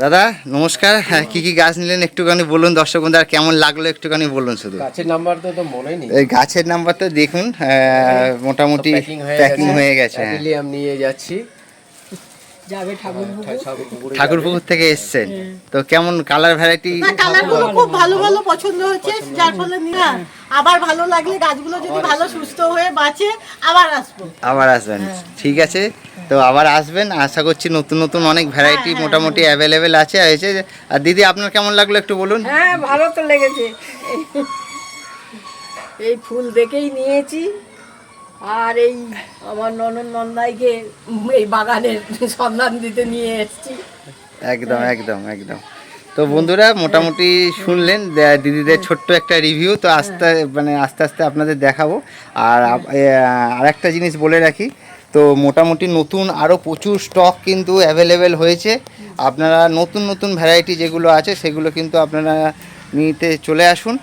দাদা নমস্কার। হ্যাঁ কি কি গাছ নিলেন একটুখানি বলুন দর্শক বন্ধু আর কেমন লাগল একটুখানি বলুন শুধু। গাছের নাম্বার তো তো মনে নেই। এই গাছের নাম্বারটা দেখুন মোটামুটি প্যাকিং হয়ে গেছে। হ্যাঁ অ্যাপিলিয়াম নিয়ে যাচ্ছি। যাবে ঠাকুর ঠাকুরপুকুরে ঠাকুরপুকুর থেকে এসছেন। তো কেমন কালার ভ্যারাইটি কালারগুলো খুব ভালো ভালো পছন্দ হচ্ছে যার ফলে নিয়ে আবার ভালো লাগলে গাছগুলো যদি ভালো সুস্থ হয়ে বাঁচে আবার আসব। আবার আসবেন। ঠিক আছে। তো আবার আসবেন আশা করছি নতুন নতুন অনেক ভ্যারাইটি মোটামুটি অ্যাভেলেবেল আছে। হয়েছে আর দিদি আপনার কেমন লাগল একটু বলুন? হ্যাঁ ভালো তো লেগেছে। এই ফুল দেখেই নিয়েছি। আর এই আমার ননদ নন্দাইকে এই বাগানের সন্ধান দিতে নিয়ে এসেছি। একদম একদম একদম। তো বন্ধুরা মোটামুটি শুনলেন দিদিদের ছোট্ট একটা রিভিউ তো আস্তে মানে আস্তে আস্তে আপনাদের দেখাবো। আর আর একটা জিনিস বলে রাখি তো মোটামুটি নতুন আরও প্রচুর স্টক কিন্তু অ্যাভেলেবেল হয়েছে। আপনারা নতুন নতুন ভ্যারাইটি যেগুলো আছে সেগুলো কিন্তু আপনারা নিতে চলে আসুন।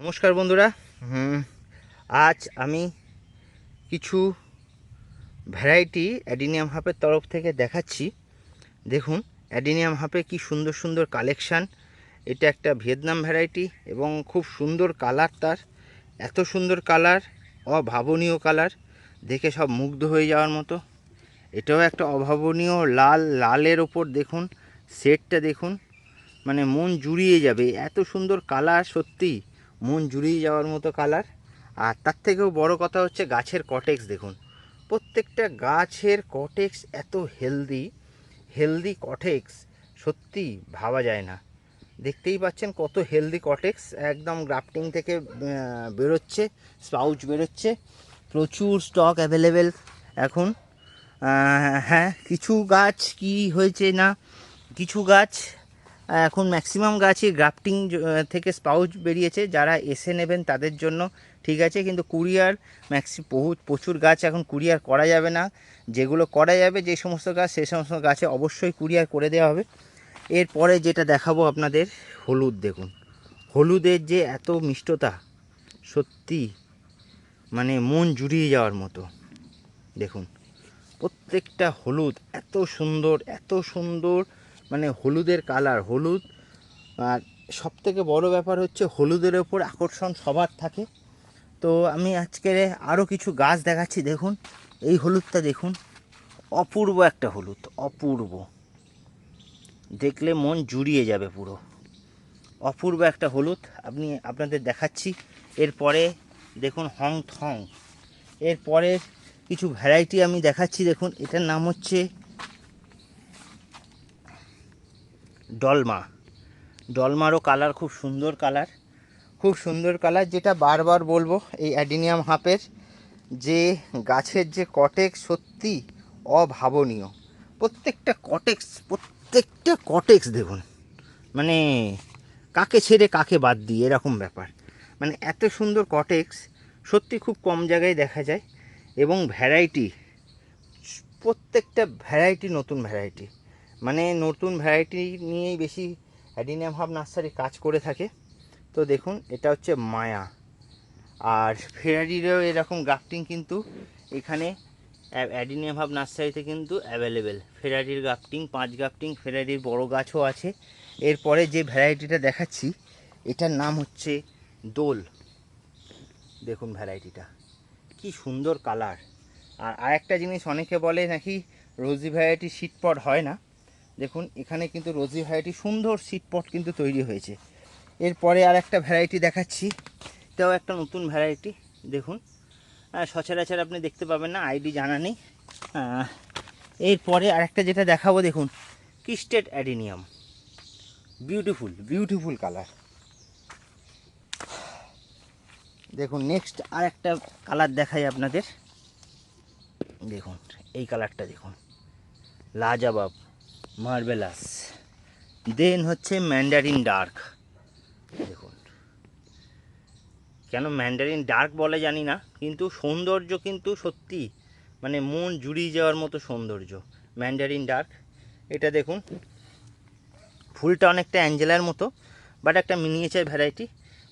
নমস্কার বন্ধুরা। হুম, আজ আমি কিছু ভ্যারাইটি অ্যাডিনিয়াম হাফের তরফ থেকে দেখাচ্ছি। দেখুন অ্যাডিনিয়াম হাফে কি সুন্দর সুন্দর কালেকশান এটা একটা ভিয়েতনাম ভ্যারাইটি এবং খুব সুন্দর কালার তার। এত সুন্দর কালার অভাবনীয় কালার দেখে সব মুগ্ধ হয়ে যাওয়ার মতো। এটাও একটা অভাবনীয় লাল, লালের ওপর দেখুন সেটটা দেখুন মানে মন জুড়িয়ে যাবে। এত সুন্দর কালার, সত্যি, মন জুড়িয়ে যাওয়ার মতো কালার। আর তার থেকেও বড় কথা হচ্ছে গাছের কটেক্স দেখুন। প্রত্যেকটা গাছের কটেক্স এত হেলদি হেলদি কটেক্স সত্যি ভাবা যায় না। দেখতেই পাচ্ছেন কত হেলদি কটেক্স একদম গ্রাফটিং থেকে বেরোচ্ছে স্পাউচ বেরোচ্ছে। প্রচুর স্টক অ্যাভেলেবেল এখন হ্যাঁ কিছু গাছ কি হয়েছে না, কিছু গাছ, এখন ম্যাক্সিমাম গাছই গ্রাফটিং থেকে স্পাউচ বেরিয়েছে। যারা এসে নেবেন তাদের জন্য ঠিক আছে, কিন্তু কুরিয়ার ম্যাক্সি বহু, প্রচুর গাছ এখন কুরিয়ার করা যাবে না। যেগুলো করা যাবে, যে সমস্ত গাছ, সে সমস্ত গাছে অবশ্যই কুরিয়ার করে দেওয়া হবে। এরপরে যেটা দেখাবো আপনাদের, হলুদ দেখুন। হলুদের যে এত মিষ্টতা, সত্যি। মানে মন জুড়িয়ে যাওয়ার মতো। দেখুন, প্রত্যেকটা হলুদ এত সুন্দর এত সুন্দর মানে হলুদের কালার, হলুদ। আর সব থেকে বড় ব্যাপার হচ্ছে হলুদের ওপর আকর্ষণ সবার থাকে। তো আমি আজকে আরও কিছু গাছ দেখাচ্ছি, দেখুন। এই হলুদটা দেখুন, অপূর্ব একটা হলুদ, অপূর্ব। দেখলে মন জুড়িয়ে যাবে পুরো। অপূর্ব একটা হলুদ, আপনি আপনাদের দেখাচ্ছি। এরপরে দেখুন, হং থং। এরপরে কিছু ভ্যারাইটি আমি দেখাচ্ছি, দেখুন, এটার নাম হচ্ছে ডলমা। ডলমারও কালার খুব সুন্দর কালার খুব সুন্দর কালার যেটা বারবার বলব, এই অ্যাডিনিয়াম হাফের যে গাছের যে কটেক্স সত্যি অভাবনীয়। প্রত্যেকটা কটেক্স প্রত্যেকটা কটেক্স দেখুন। মানে কাকে ছেড়ে কাকে বাদ দিয়ে এরকম ব্যাপার। মানে এত সুন্দর কটেক্স সত্যি খুব কম জায়গায় দেখা যায় এবং ভ্যারাইটি প্রত্যেকটা ভ্যারাইটি নতুন ভ্যারাইটি মানে নতুন ভ্যারাইটি নিয়েই বেশি অ্যাডিনিয়াম হাব নার্সারি কাজ করে থাকে। তো দেখুন, এটা হচ্ছে মায়া। আর ফেরারিরও এরকম গ্রাফটিং কিন্তু এখানে অ্যাডিনিয়াম হাব নার্সারিতে কিন্তু অ্যাভেলেবেল ফেরারির গ্রাফটিং পাঁচ গ্রাফটিং ফেরারির বড় গাছও আছে। এরপরে যে ভ্যারাইটিটা দেখাচ্ছি, এটার নাম হচ্ছে দোল। দেখুন ভ্যারাইটিটা। কি সুন্দর কালার। আর আরেকটা জিনিস অনেকে বলে নাকি রোজি ভ্যারাইটি সিটপট হয় না। দেখুন, এখানে কিন্তু রোজি ভ্যারাইটি সুন্দর সিটপট কিন্তু তৈরি হয়েছে। এরপরে আর একটা ভ্যারাইটি দেখাচ্ছি। এটাও একটা নতুন ভ্যারাইটি। দেখুন। সচরাচর আপনি দেখতে পাবেন না, আইডি জানা নেই। এরপরে আরেকটা যেটা দেখাবো, দেখুন, কিস্টেড অ্যাডিনিয়াম। Beautiful beautiful colour. দেখুন নেক্সট আর একটা কালার দেখাই আপনাদের। দেখুন, এই কালারটা দেখুন। লাজাবাব মার্বেলাস দেন হচ্ছে ম্যান্ডারিন ডার্ক দেখুন, কেন ম্যান্ডারিন ডার্ক বলে জানি না, কিন্তু সৌন্দর্য কিন্তু সত্যি মানে মন জুড়িয়ে যাওয়ার মতো সৌন্দর্য। ম্যান্ডারিন ডার্ক এটা দেখুন, ফুলটা অনেকটা অ্যাঞ্জেলার মতো বাট একটা মিনিয়েচার ভ্যারাইটি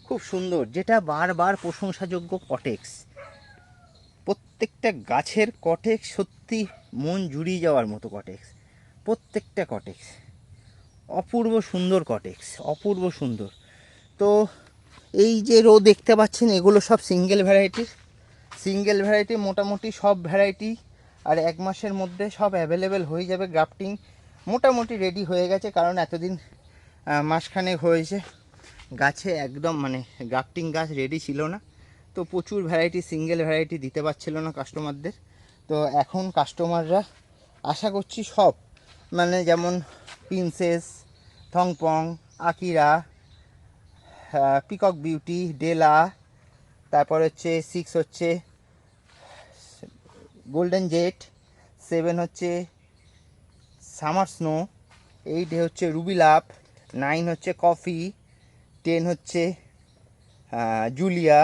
খুব সুন্দর, যেটা বারবার প্রশংসাযোগ্য কটেক্স প্রত্যেকটা গাছের কটেক্স সত্যি মন জুড়িয়ে যাওয়ার মতো কটেক্স প্রত্যেকটা কটেক্স অপূর্ব সুন্দর কটেক্স অপূর্ব সুন্দর। তো এই যে রো দেখতে পাচ্ছেন, এগুলো সব সিঙ্গেল ভ্যারাইটির সিঙ্গেল ভ্যারাইটি মোটামুটি সব ভ্যারাইটি আর এক মাসের মধ্যে সব অ্যাভেলেবেল হয়ে যাবে গ্রাফটিং মোটামুটি রেডি হয়ে গেছে, কারণ এতদিন মাসখানেক হয়েছে। গাছে একদম মানে গ্রাফটিং গাছ রেডি ছিল না। তো প্রচুর ভ্যারাইটি সিঙ্গেল ভ্যারাইটি দিতে পারছিল না কাস্টমারদের তো এখন কাস্টমাররা আশা করছি সব মানে যেমন princess Thongpong Akira peacock beauty Della তারপর হচ্ছে সিক্স হচ্ছে গোল্ডেন জেট সেভেন হচ্ছে সামার স্নো এইট হচ্ছে রুবি লাভ নাইন হচ্ছে কফি টেন হচ্ছে জুলিয়া,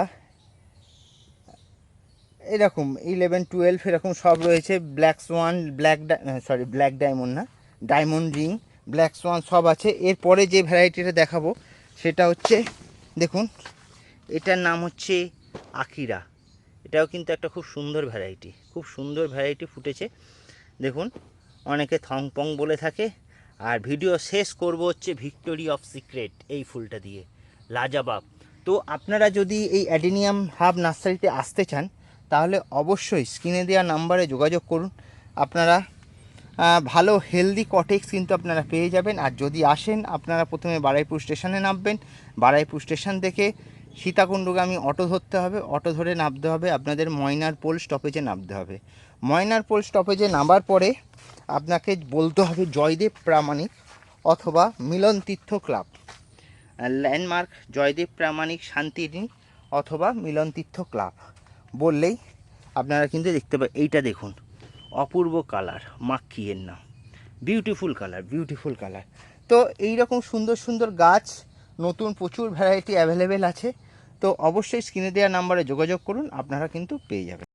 এরকম ইলেভেন টুয়েলভ এরকম সব রয়েছে। Black swan black sorry black diamond না ডায়মন্ড রিং ব্ল্যাক সোয়ান সব আছে। এরপরে যে ভ্যারাইটিটা দেখাবো, সেটা হচ্ছে, দেখুন, এটার নাম হচ্ছে আকিরা। এটাও কিন্তু একটা খুব সুন্দর ভ্যারাইটি খুব সুন্দর ভ্যারাইটি ফুটেছে। দেখুন, অনেকে থংপং বলে থাকে আর ভিডিও শেষ করব হচ্ছে ভিক্টোরি অফ সিক্রেট, এই ফুলটা দিয়ে। লাজাবাব তো আপনারা যদি এই অ্যাডিনিয়াম হাব নার্সারিতে আসতে চান, তাহলে অবশ্যই স্ক্রিনে দেওয়া নাম্বারে যোগাযোগ করুন। আপনারা ভালো হেলদি কটেক্স কিন্তু আপনারা পেয়ে যাবেন। আর যদি আসেন, আপনারা প্রথমে বারাইপুর স্টেশনে নামবেন। বারাইপুর স্টেশন থেকে সীতাকুণ্ডগামী অটো ধরতে হবে। অটো ধরে নামতে হবে। আপনাদের ময়নার পোল স্টপেজে নামতে হবে। ময়নার পোল স্টপেজে নামার পরে আপনাকে বলতে হবে জয়দেব প্রামাণিক অথবা মিলন তীর্থ ক্লাব। ল্যান্ডমার্ক, জয়দেব প্রামাণিক শান্তিনী অথবা মিলন তীর্থ ক্লাব। বললেই আপনারা কিন্তু দেখতে পাবেন এইটা দেখুন। অপূর্ব কালার মাক্কিয়ের নাম। বিউটিফুল কালার বিউটিফুল কালার তো এই রকম সুন্দর সুন্দর গাছ, নতুন প্রচুর ভ্যারাইটি অ্যাভেলেবেল আছে। তো অবশ্যই স্ক্রিনে দেওয়া নাম্বারে যোগাযোগ করুন, আপনারা কিন্তু পেয়ে যাবেন।